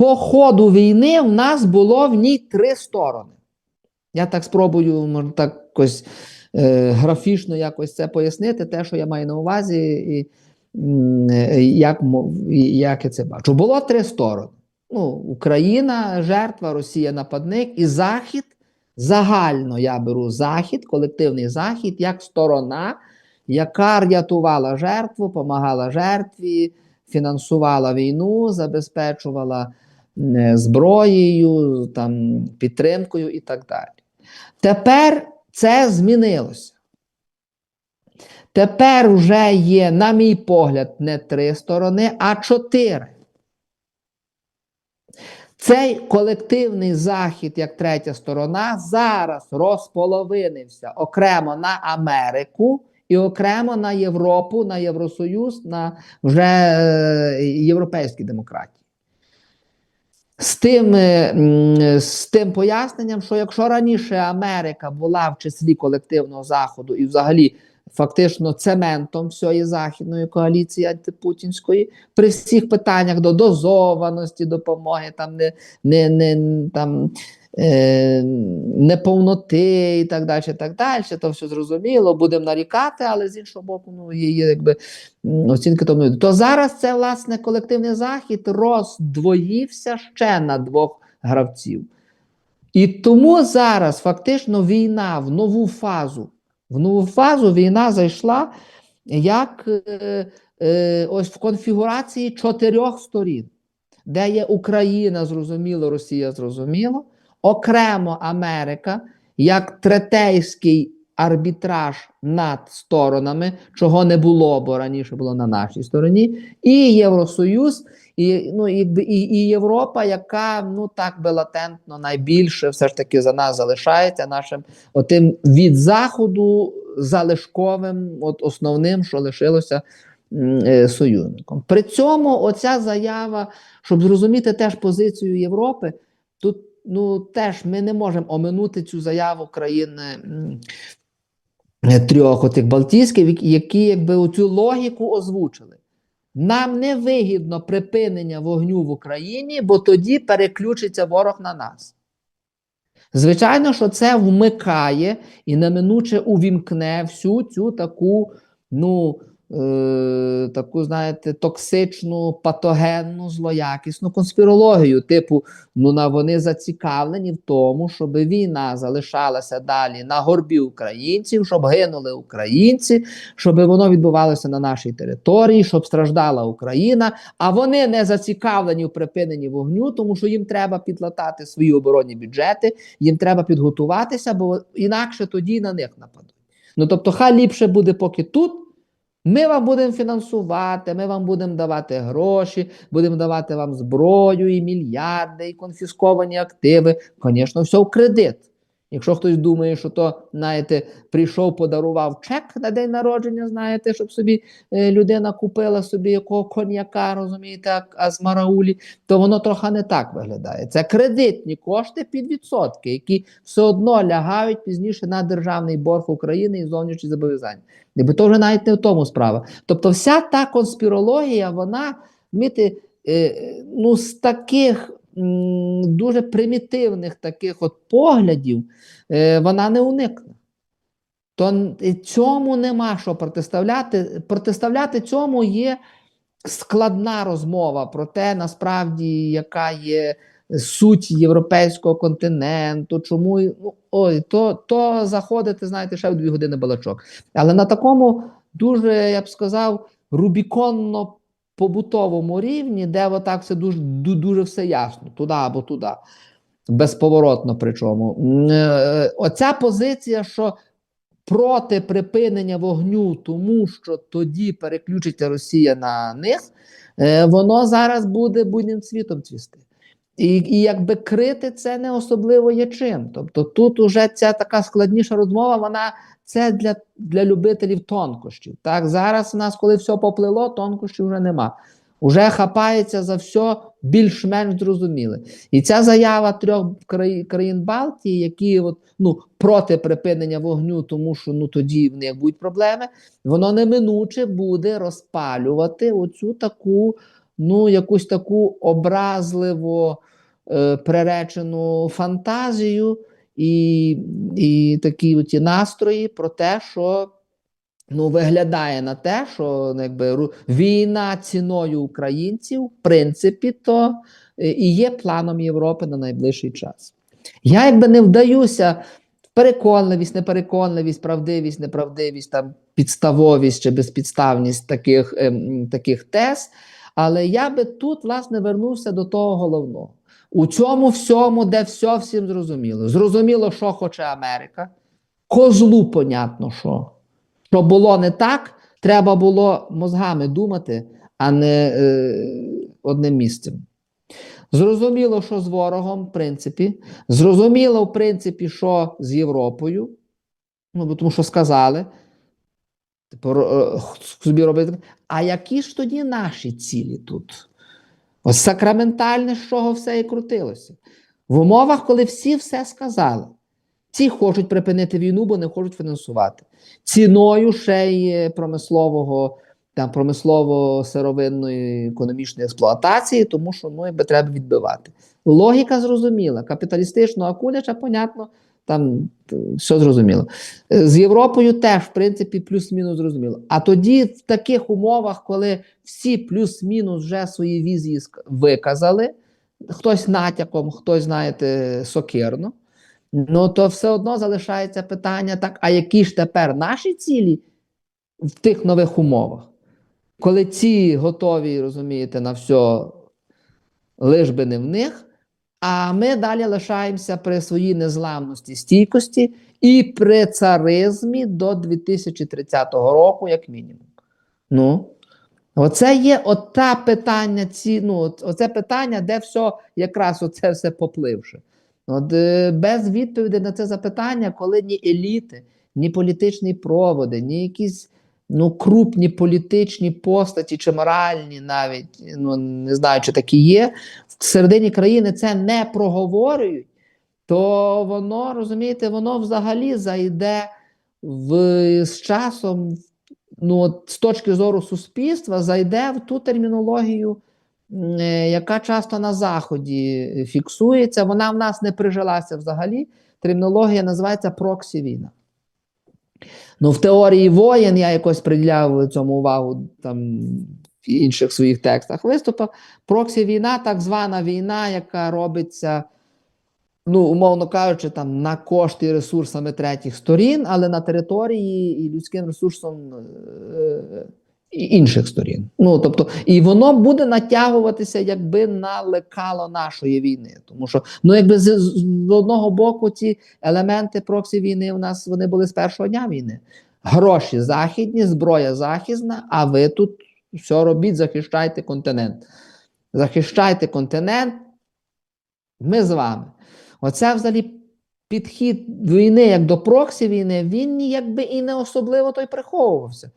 по ходу війни в нас було в ній три сторони. Я так спробую, може, так якось е, графічно якось це пояснити, те, що я маю на увазі, і е, як, як я це бачу. Було три сторони. Ну, Україна жертва, Росія нападник і Захід. Загально я беру Захід, колективний Захід, як сторона, яка рятувала жертву, допомагала жертві, фінансувала війну, забезпечувала зброєю, там, підтримкою і так далі. Тепер це змінилося. Тепер вже є, на мій погляд, не три сторони, а чотири. Цей колективний захід, як третя сторона, зараз розполовинився окремо на Америку і окремо на Європу, на Євросоюз, на вже е, європейські демократії. З тим, е, з тим поясненням, що якщо раніше Америка була в числі колективного заходу і взагалі фактично цементом всієї західної коаліції антипутінської, при всіх питаннях до дозованості допомоги, там не, не, не там. Е, неповноти і так далі, так далі, то все зрозуміло, будемо нарікати, але з іншого боку, ну, є якби оцінки тому. То зараз це, власне, колективний захід роздвоївся ще на двох гравців. І тому зараз фактично війна в нову фазу. В нову фазу війна зайшла як е, е, ось в конфігурації чотирьох сторін, де є Україна, зрозуміло, Росія зрозуміло, окремо Америка як третейський арбітраж над сторонами, чого не було, бо раніше було на нашій стороні, і Євросоюз, і, ну, і, і, і Європа, яка ну так би латентно найбільше все ж таки за нас залишається нашим отим від заходу залишковим, от основним, що лишилося е, союзником. При цьому оця заява, щоб зрозуміти теж позицію Європи, тут ну теж ми не можемо оминути цю заяву країн е, трьох отих Балтійських, які якби оцю логіку озвучили. Нам не вигідно припинення вогню в Україні, бо тоді переключиться ворог на нас. Звичайно, що це вмикає і неминуче увімкне всю цю таку, ну, е, таку, знаєте, токсичну, патогенну, злоякісну конспірологію. Типу, ну на вони зацікавлені в тому, щоб війна залишалася далі на горбі українців, щоб гинули українці, щоб воно відбувалося на нашій території, щоб страждала Україна. А вони не зацікавлені в припиненні вогню, тому що їм треба підлатати свої оборонні бюджети, їм треба підготуватися, бо інакше тоді на них нападуть. Ну тобто, хай ліпше буде поки тут. Ми вам будемо фінансувати, ми вам будемо давати гроші, будемо давати вам зброю і мільярди, і конфісковані активи. Звісно, все в кредит. Якщо хтось думає, що то, знаєте, прийшов, подарував чек на день народження, знаєте, щоб собі е, людина купила собі якого коньяка, розумієте, а, з Мараулі, то воно трохи не так виглядає. Це кредитні кошти під відсотки, які все одно лягають пізніше на державний борг України і зовнішні зобов'язання. Ніби то вже навіть не в тому справа. Тобто, вся та конспірологія, вона вміти, е, ну, з таких дуже примітивних таких от поглядів, е, вона не уникне. То цьому нема що протиставляти. Протиставляти цьому є складна розмова про те, насправді, яка є суть європейського континенту, чому ну, ой, то, то заходити, знаєте, ще в дві години балачок. Але на такому дуже, я б сказав, рубіконно побутовому рівні, де отак все дуже, дуже все ясно, туди або туди. Безповоротно причому. Е, Оця позиція, що проти припинення вогню, тому що тоді переключиться Росія на них, е, воно зараз буде буйним світом цвісти. І, і якби крити це не особливо є чим. Тобто тут уже ця така складніша розмова, вона це для, для любителів тонкощів. Так, зараз у нас, коли все поплило, тонкощів вже нема. Уже хапається за все більш-менш зрозуміле. І ця заява трьох країн Балтії, які от, ну, проти припинення вогню, тому що ну, тоді в них будуть проблеми, воно неминуче буде розпалювати оцю таку ну, якусь таку образливо е, приречену фантазію і, і такі оті настрої про те, що ну, виглядає на те, що ну, якби, війна ціною українців, в принципі, то е, і є планом Європи на найближчий час. Я якби не вдаюся переконливість, непереконливість, правдивість, неправдивість, там, підставовість чи безпідставність таких, ем, таких тез. Але я би тут, власне, вернувся до того головного. У цьому всьому, де все всім зрозуміло. Зрозуміло, що хоче Америка. Козлу, понятно, що. Що було не так, треба було мозгами думати, а не е, одним місцем. Зрозуміло, що з ворогом, в принципі. Зрозуміло, в принципі, що з Європою. Ну, тому що сказали. Типу, е, собі робити. А які ж тоді наші цілі тут? Ось сакраментальне, з чого все і крутилося. В умовах, коли всі все сказали. Ці хочуть припинити війну, бо не хочуть фінансувати. Ціною ще й промислового, там, промислово-сировинної економічної експлуатації, тому що ну, якби треба відбивати. Логіка зрозуміла. Капіталістичного акуляча, понятно, там е, все зрозуміло. Е, З Європою теж, в принципі, плюс-мінус зрозуміло. А тоді, в таких умовах, коли всі плюс-мінус вже свої візії виказали, хтось натяком, хтось, знаєте, сокирно, ну то все одно залишається питання: так, а які ж тепер наші цілі в тих нових умовах? Коли ці готові, розумієте, на все, лиш би не в них, а ми далі лишаємося при своїй незламності, стійкості і при царизмі до 2030 року, як мінімум. Ну, оце є ота питання, ці, ну, оце питання, де все якраз оце все попливше. От, е, без відповіді на це запитання, коли ні еліти, ні політичні проводи, ні якісь ну, крупні політичні постаті чи моральні, навіть ну, не знаю, чи такі є, в середині країни це не проговорюють, то воно, розумієте, воно взагалі зайде в, з часом, ну, от, з точки зору суспільства, зайде в ту термінологію, е, яка часто на Заході фіксується. Вона в нас не прижилася взагалі. Термінологія називається проксі-війна. Ну, в теорії воєн я якось приділяв цьому увагу там в інших своїх текстах виступах. Проксі війна, так звана війна, яка робиться, ну, умовно кажучи, там на кошти і ресурсами третіх сторін, але на території і людським ресурсом е, і інших сторін. Ну, тобто, і воно буде натягуватися якби на лекало нашої війни. Тому що, ну, якби з, з одного боку, ці елементи проксі війни у нас вони були з першого дня війни. Гроші західні, зброя західна, а ви тут все робіть, захищайте континент. Захищайте континент, ми з вами. Оце взагалі підхід війни як до проксі війни, він якби і не особливо той приховувався.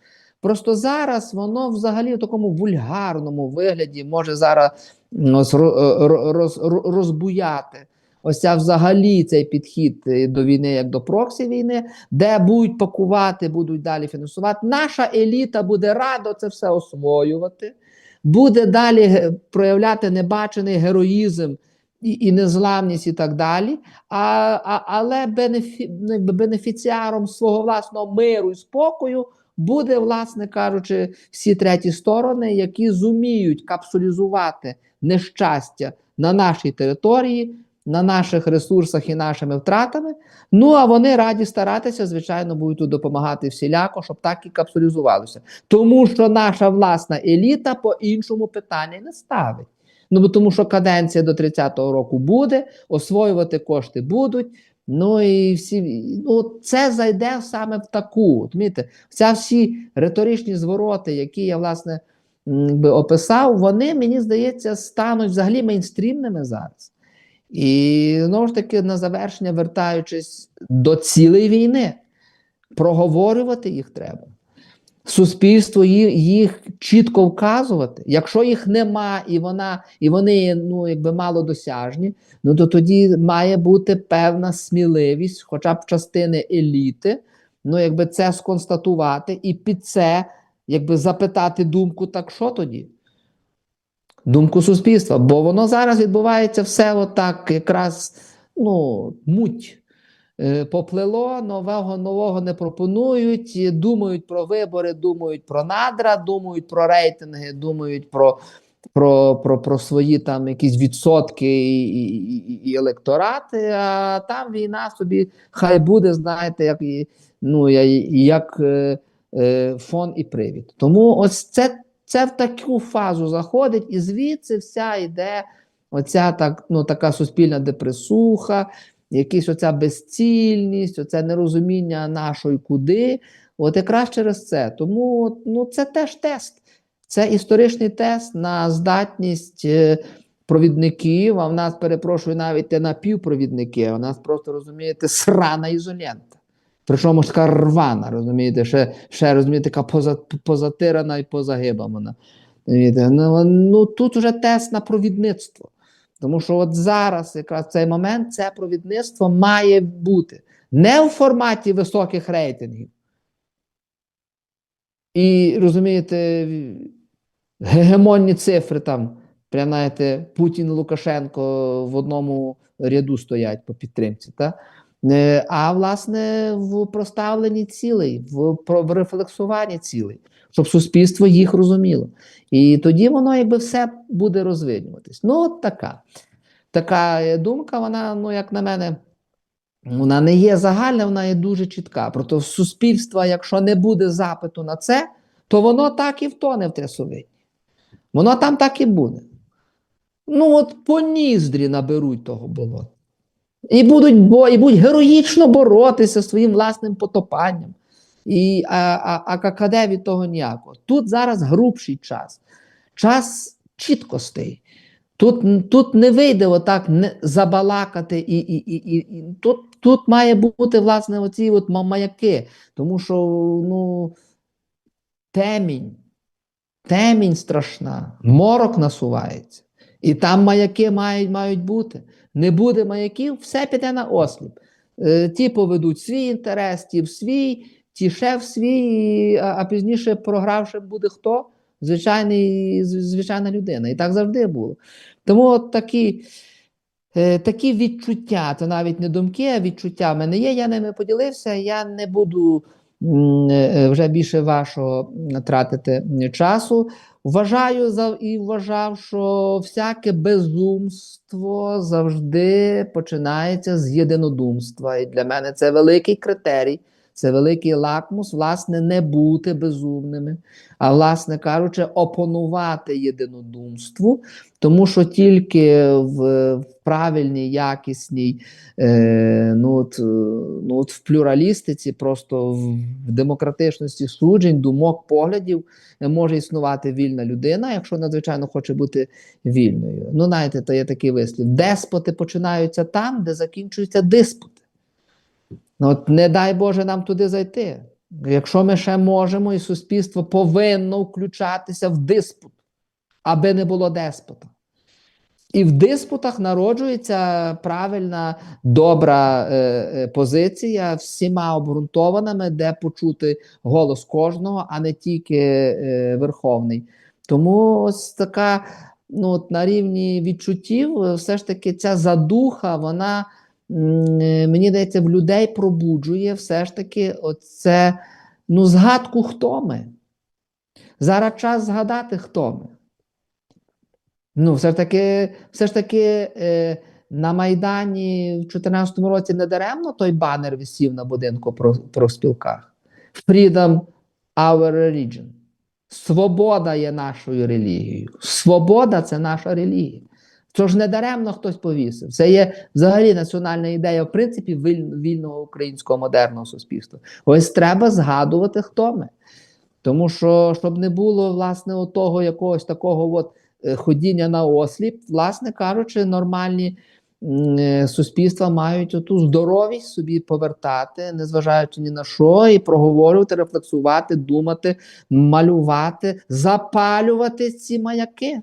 Просто зараз воно взагалі в такому вульгарному вигляді може зараз е, ро- роз, розбуяти. Ось ця взагалі цей підхід е, до війни як до проксі війни, де будуть пакувати, будуть далі фінансувати. Наша еліта буде радо це все освоювати, буде далі проявляти небачений героїзм і, і незламність, і так далі. А, а, але бенефі, ну, бенефіціаром свого власного миру і спокою буде, власне кажучи, всі треті сторони, які зуміють капсулізувати нещастя на нашій території, на наших ресурсах і нашими втратами. Ну а вони раді старатися, звичайно, будуть тут допомагати всіляко, щоб так і капсулізувалося. Тому що наша власна еліта по іншому питання не ставить. Ну бо тому, що каденція до 30-го року буде, освоювати кошти будуть. Ну і всі ну це зайде саме в таку. Розумієте, Ця всі риторичні звороти, які я власне би описав, вони мені здається стануть взагалі мейнстрімними зараз. І знову ж таки, на завершення, вертаючись до цілої війни, проговорювати їх треба. Суспільству ї- їх чітко вказувати. Якщо їх нема, і вона, і вони ну, якби малодосяжні, ну то тоді має бути певна сміливість, хоча б частини еліти, ну якби це сконстатувати і під це якби запитати думку, так що тоді? думку суспільства, бо воно зараз відбувається все отак, якраз ну, муть. Е, Поплило, нового нового не пропонують, думають про вибори, думають про надра, думають про рейтинги, думають про, про, про, про свої там якісь відсотки і, і, і електорати. А там війна собі хай буде, знаєте, як, ну, як е, е, фон і привід. Тому ось це, це в таку фазу заходить, і звідси вся йде оця так, ну, така суспільна депресуха, якась оця безцільність, оце нерозуміння нашої куди. От якраз через це. Тому ну, це теж тест. Це історичний тест на здатність е, провідників, а в нас, перепрошую, навіть не напівпровідники, в нас просто, розумієте, срана ізолента. Причому така рвана, розумієте, ще, ще розумієте, така поза, позатирана і позагибана. Ну, ну тут уже тест на провідництво. Тому що от зараз, якраз цей момент, це провідництво має бути не в форматі високих рейтингів. І розумієте, гегемонні цифри там, прям знаєте, Путін Лукашенко в одному ряду стоять по підтримці. Та? Е, А власне в проставленні цілей, в, в рефлексуванні цілей, щоб суспільство їх розуміло. І тоді воно якби все буде розвинюватись. Ну, от така. Така е, думка, вона, ну, як на мене, вона не є загальна, вона є дуже чітка. Проте в суспільства, якщо не буде запиту на це, то воно так і втоне в трясовині. Воно там так і буде. Ну, от по ніздрі наберуть того болота. І будуть, бо, і будуть героїчно боротися своїм власним потопанням. І, а, а, а какаде від того ніякого. Тут зараз грубший час, час чіткостей. Тут, тут не вийде отак не забалакати, і, і, і, і тут, тут має бути власне оці от маяки, тому що ну, темінь, темінь страшна, морок насувається. І там маяки мають, мають бути. Не буде маяків, все піде на осліп. Е, ті поведуть свій інтерес, ті в свій, ті ще в свій, а, а пізніше програвши буде хто? Звичайний, звичайна людина. І так завжди було. Тому от такі, е, такі відчуття, це навіть не думки, а відчуття в мене є. Я ними поділився. Я не буду е, вже більше вашого тратити часу. Вважаю за і вважав, що всяке безумство завжди починається з єдинодумства. І для мене це великий критерій, це великий лакмус, власне, не бути безумними, а власне кажучи, опонувати єдинодумству, тому що тільки в, правильній, якісній, е, ну, от, е, ну, от в плюралістиці, просто в, демократичності суджень, думок, поглядів може існувати вільна людина, якщо надзвичайно хоче бути вільною. Ну, знаєте, то є такий вислів: деспоти починаються там, де закінчуються диспути. Ну, от не дай Боже нам туди зайти. Якщо ми ще можемо, і суспільство повинно включатися в диспут, аби не було деспота. І в диспутах народжується правильна, добра е, е, позиція, всіма обґрунтованими, де почути голос кожного, а не тільки е, верховний. Тому ось така, ну от на рівні відчуттів, все ж таки, ця задуха, вона мені здається, в людей пробуджує все ж таки оце, ну, згадку, хто ми. Зараз час згадати, хто ми. Ну, все ж таки, все ж таки е, на Майдані в 2014 році не даремно той банер висів на будинку про, про спілках. Freedom our religion. Свобода є нашою релігією. Свобода це наша релігія. Це ж не даремно хтось повісив. Це є взагалі національна ідея, в принципі, вільного українського модерного суспільства. Ось треба згадувати, хто ми. Тому що, щоб не було, власне, того якогось такого от е, ходіння на осліп, власне кажучи, нормальні е, суспільства мають оту здоровість собі повертати, незважаючи ні на що, і проговорювати, рефлексувати, думати, малювати, запалювати ці маяки.